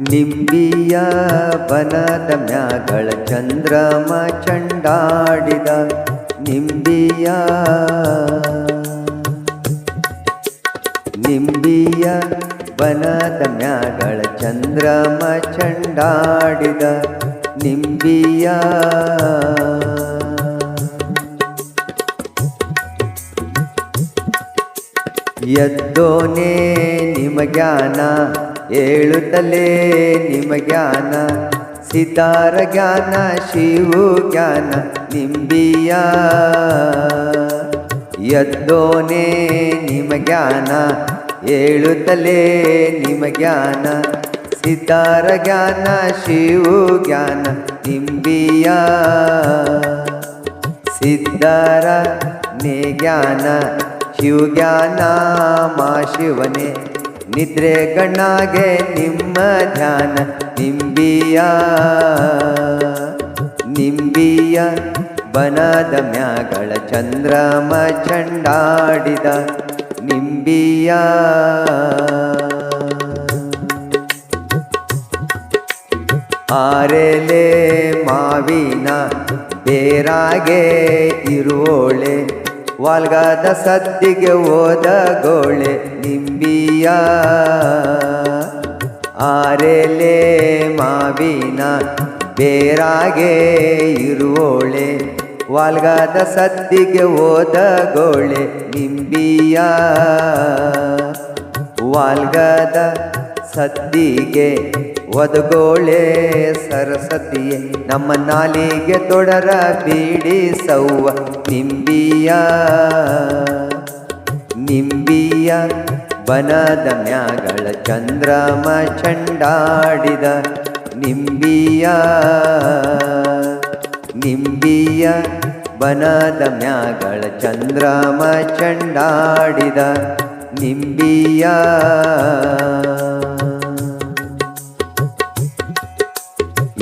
ನಿಂಬಿಯ ಬನದ ಮ್ಯಾಗಳ ಚಂದ್ರಮ ಚಂಡಾಡಿದ ನಿಂಬಿಯ ನಿಂಬಿಯ ಬನದ ಮ್ಯಾಗಳ ಚಂದ್ರಮ ಚಂಡಾಡಿದ ನಿಂಬಿಯ ಎದ್ದೋನೇ ನಿಮಗ್ಯಾನ ಏಳುತ್ತಲೇ ಜ್ಞಾನ ಸಿತಾರ ಜ್ಞಾನ, ಶಿವು ಜ್ಞಾನ, ನಿಂಬಿಯ. ಎದ್ದೋನೇ ಹೇಳುತ್ತಲೇ ನಿಮ್ಮ ಜ್ಞಾನ ಸಿತಾರ ಜ್ಞಾನ, ಶಿವು ಜ್ಞಾನ, ನಿಂಬಿಯ. ಸಿದ್ಧಾರ ನೇ ಜ್ಞಾನ ಶಿವಜ್ಞಾನ ಮಾ ಶಿವನೇ. ನಿದ್ರೆ ಗಣ್ಣಾಗೆ ನಿಮ್ಮ ಧ್ಯಾನ, ನಿಂಬಿಯ ನಿಂಬಿಯ ಬನದ ಮ್ಯಾಗಳ ಚಂದ್ರಮ ಚಂಡಾಡಿದ ನಿಂಬಿಯ. ಆರೆಲೆ ಮಾವಿನ ಬೇರಾಗೆ ಇರುವೋಳೆ ವಾಲ್ಗದ ಸದ್ದಿಗೆ ಓದ ಗೋಳೆ ನಿಂಬಿಯ. ಆರೆಲೆ ಮಾವಿನ ಬೇರಾಗೆ ಇರುವೋಳೆ, ವಾಲ್ಗಾದ ಸದ್ದಿಗೆ ಓದ ಗೋಳೆ ನಿಂಬಿಯ. ವಾಲ್ಗದ ಸದ್ದಿಗೆ ಒದಗೋಳೆ ಸರಸ್ವತಿಯೇ, ನಮ್ಮ ನಾಲಿಗೆ ತೊಡರ ಬೀಡಿ ಸೌವ ನಿಂಬಿಯ ನಿಂಬಿಯ ಬನದ ಮ್ಯಾಗಳ ಚಂದ್ರಮ ಚಂಡಾಡಿದ, ನಿಂಬಿಯ ನಿಂಬಿಯ ಬನದ ಮ್ಯಾಗಳ ಚಂದ್ರಮ ಚಂಡಾಡಿದ, ನಿಂಬಿಯ.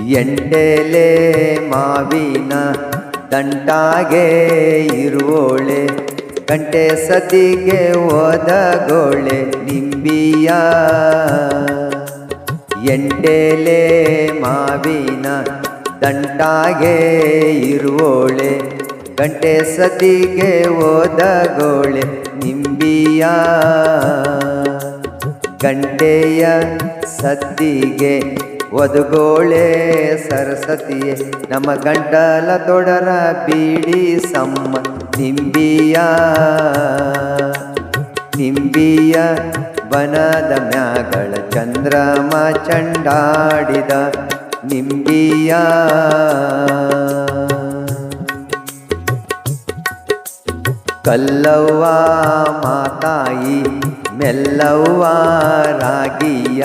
ಎಂಡೆಲೆ ಮಾವಿನ ದಂಟಾಗೆ ಇರುವೋಳೆ, ಗಂಟೆ ಸತಿಗೆ ಓದಗೋಳೆ ನಿಂಬಿಯ. ಎಂಡೆಲೆ ಮಾವಿನ ದಂಟಾಗೆ ಇರುವೋಳೆ, ಗಂಟೆ ಸತಿಗೆ ಓದಗೋಳೆ ನಿಂಬಿಯ. ಗಂಟೆಯ ಸದ್ದಿಗೆ ಒದಗೋಳೆ ಸರಸ್ವತಿಯೇ, ನಮ್ಮ ಗಂಟಲ ತೊಡರ ಬೀಡಿ ಸಮ್ಮ ನಿಂಬಿಯ ನಿಂಬಿಯ ಬನದ ಮ್ಯಾಗಳ ಚಂದ್ರಮ ಚಂಡಾಡಿದ ನಿಂಬಿಯ. ಕಲ್ಲವ್ವ ಮಾತಾಯಿ, ಮೆಲ್ಲವ್ವ ರಾಗಿಯ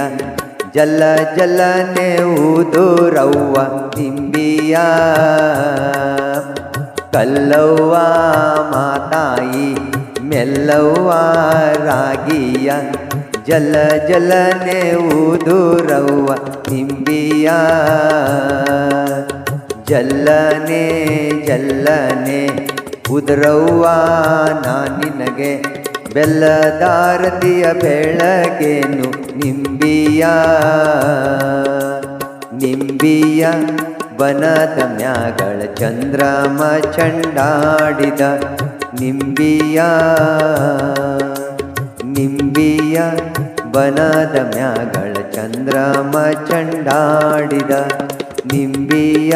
ಜಲ್ಲ ಜಲ್ಲನೆ ಊದುರವ್ವ ತಿಂಬಿಯ ಕಲ್ಲವ್ವ ಮಾತಾಯಿ ಮೆಲ್ಲವ್ವ ರಾಗಿಯ. ಜಲ್ಲ ಜಲನೆ ಊದುರವ್ವ ತಿಂಬಿಯ ಜಲ್ಲನೆ ಜಲ್ಲನೆ ಉದ್ರವ್ವ ನಾ ನಿನಗೆ ಬೆಲ್ಲದಾರತಿಯ ಬೆಳಗೇನು ನಿಂಬಿಯ? ನಿಂಬಿಯ ಬನದ ಮ್ಯಾಗಳ ಚಂದ್ರಮ ಚಂಡಾಡಿದ ನಿಂಬಿಯ? ನಿಂಬಿಯ ಬನದ ಮ್ಯಾಗಳ ಚಂದ್ರಮ ಚಂಡಾಡಿದ ನಿಂಬಿಯ?